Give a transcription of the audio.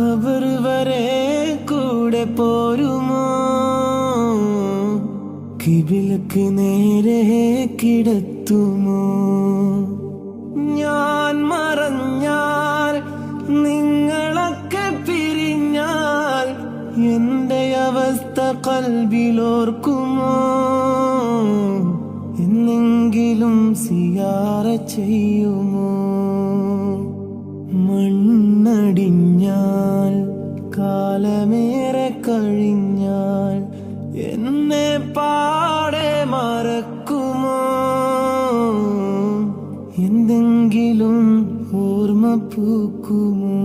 ഖബർ വരെ കൂടെ പോരുമോ? കിബിലക്ക് നേരെ കിടത്തുമോ? ഞാൻ മറഞ്ഞാൽ നിങ്ങളൊക്കെ പിരിഞ്ഞാൽ എന്റെ അവസ്ഥ കൽവിലോർക്കുമോ? എന്നെങ്കിലും സിയാറ ചെയ്യുമോ? മണ്ണടിഞ്ഞാൽ കാലമേറെ കഴിഞ്ഞാൽ എന്നെ പാടെ മറക്കുമോ? എന്തെങ്കിലും ഓർമ്മ പൂക്കുമോ?